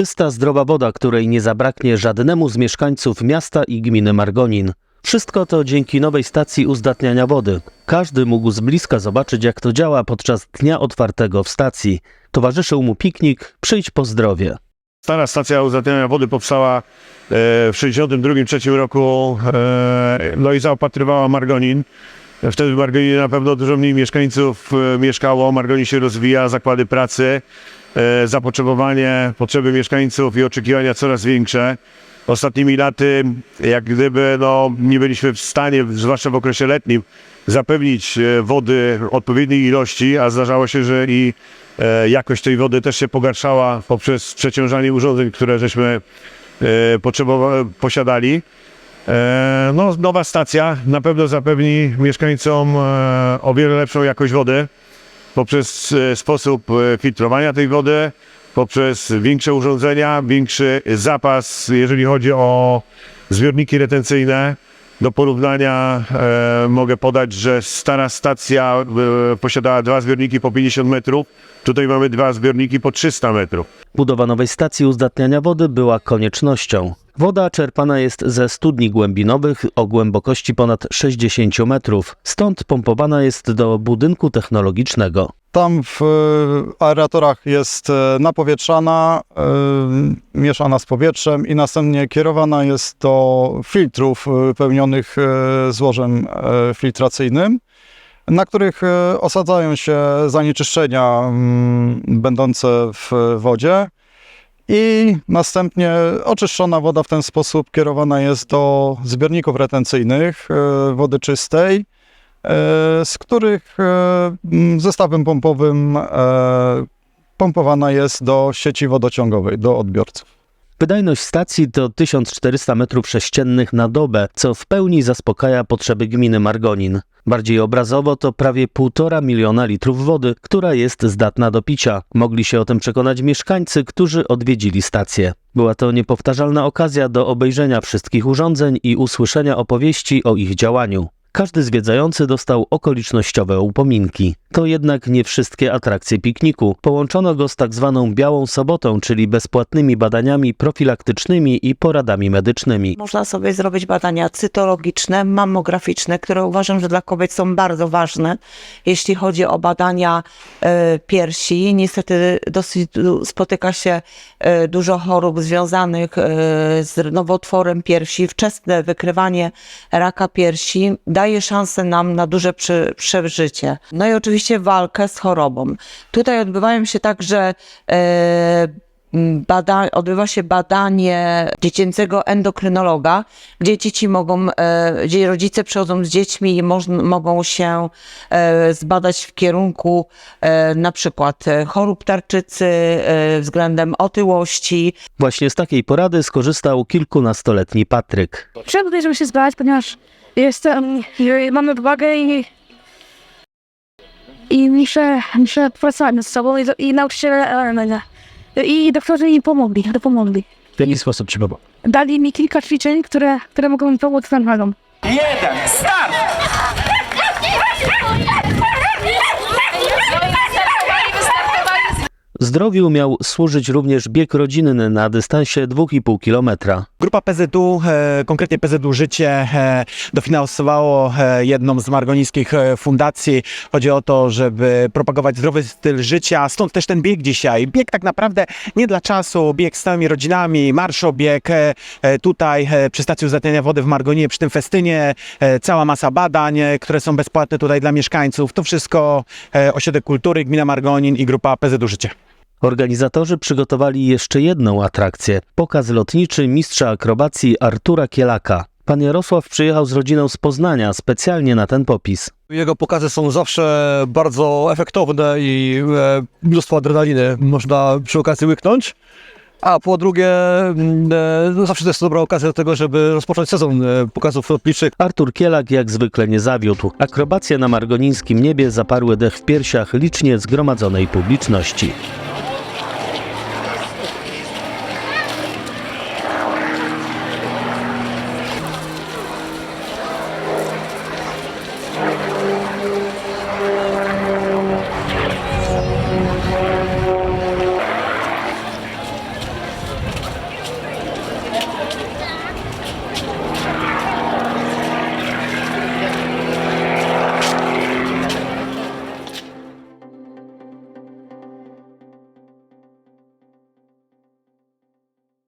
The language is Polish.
Czysta, zdrowa woda, której nie zabraknie żadnemu z mieszkańców miasta i gminy Margonin. Wszystko to dzięki nowej stacji uzdatniania wody. Każdy mógł z bliska zobaczyć, jak to działa podczas dnia otwartego w stacji. Towarzyszył mu piknik Przyjdź po zdrowie. Stara stacja uzdatniania wody powstała e, w 1962-1963 roku, e, no i zaopatrywała Margonin. Wtedy w Margoninie na pewno dużo mniej mieszkańców e, mieszkało, Margonin się rozwija, zakłady pracy, zapotrzebowanie, potrzeby mieszkańców i oczekiwania coraz większe. Ostatnimi laty, jak gdyby no, nie byliśmy w stanie, zwłaszcza w okresie letnim, zapewnić e, wody odpowiedniej ilości, a zdarzało się, że i e, jakość tej wody też się pogarszała poprzez przeciążanie urządzeń, które żeśmy e, posiadali. E, No, nowa stacja na pewno zapewni mieszkańcom e, o wiele lepszą jakość wody poprzez e, sposób e, filtrowania tej wody, poprzez większe urządzenia, większy zapas, jeżeli chodzi o zbiorniki retencyjne. Do porównania e, mogę podać, że stara stacja e, posiadała dwa zbiorniki po 50 metrów, tutaj mamy dwa zbiorniki po 300 metrów. Budowa nowej stacji uzdatniania wody była koniecznością. Woda czerpana jest ze studni głębinowych o głębokości ponad 60 metrów, stąd pompowana jest do budynku technologicznego. Tam w e, aeratorach jest e, napowietrzana, e, mieszana z powietrzem i następnie kierowana jest do filtrów pełnionych złożem filtracyjnym, na których osadzają się zanieczyszczenia mm, będące w wodzie. I następnie oczyszczona woda w ten sposób kierowana jest do zbiorników retencyjnych wody czystej, z których e, zestawem pompowym e, pompowana jest do sieci wodociągowej, do odbiorców. Wydajność stacji to 1400 m3 na dobę, co w pełni zaspokaja potrzeby gminy Margonin. Bardziej obrazowo to prawie 1,5 miliona litrów wody, która jest zdatna do picia. Mogli się o tym przekonać mieszkańcy, którzy odwiedzili stację. Była to niepowtarzalna okazja do obejrzenia wszystkich urządzeń i usłyszenia opowieści o ich działaniu. Każdy zwiedzający dostał okolicznościowe upominki. To jednak nie wszystkie atrakcje pikniku. Połączono go z tak zwaną Białą Sobotą, czyli bezpłatnymi badaniami profilaktycznymi i poradami medycznymi. Można sobie zrobić badania cytologiczne, mammograficzne, które uważam, że dla kobiet są bardzo ważne, jeśli chodzi o badania e, piersi. Niestety dosyć spotyka się e, dużo chorób związanych e, z nowotworem piersi. Wczesne wykrywanie raka piersi daje szansę nam na duże przeżycie. No i oczywiście walkę z chorobą. Tutaj odbywają się także e, Bada, odbywa się badanie dziecięcego endokrynologa, gdzie dzieci mogą, e, gdzie rodzice przychodzą z dziećmi i moż, mogą się e, zbadać w kierunku na przykład chorób tarczycy względem otyłości, Właśnie z takiej porady skorzystał kilkunastoletni Patryk. Przyszedłem tutaj, żeby się zbadać, ponieważ jestem, mamy wagę i, i muszę, muszę pracować nad sobą i, i nauczyciele e, e, i doktorzy mi pomogli, dopomogli. W jaki sposób ci pomogł? Dali mi kilka ćwiczeń, które, które mogą mi pomóc z nadwagą. Jeden, start! Zdrowiu miał służyć również bieg rodzinny na dystansie 2,5 kilometra. Grupa PZU, e, konkretnie PZU Życie, e, dofinansowało e, jedną z margonińskich fundacji. Chodzi o to, żeby propagować zdrowy styl życia, stąd też ten bieg dzisiaj. Bieg tak naprawdę nie dla czasu, bieg z całymi rodzinami, marszobieg tutaj przy stacji uzdatniania wody w Margoninie, przy tym festynie, cała masa badań, które są bezpłatne tutaj dla mieszkańców. To wszystko Ośrodek Kultury, Gmina Margonin i grupa PZU Życie. Organizatorzy przygotowali jeszcze jedną atrakcję pokaz lotniczy mistrza akrobacji Artura Kielaka. Pan Jarosław przyjechał z rodziną z Poznania specjalnie na ten popis. Jego pokazy są zawsze bardzo efektowne i e, mnóstwo adrenaliny można przy okazji łyknąć. A po drugie, mm, e, no zawsze to jest dobra okazja do tego, żeby rozpocząć sezon e, pokazów lotniczych. Artur Kielak jak zwykle nie zawiódł. Akrobacje na margonińskim niebie zaparły dech w piersiach licznie zgromadzonej publiczności.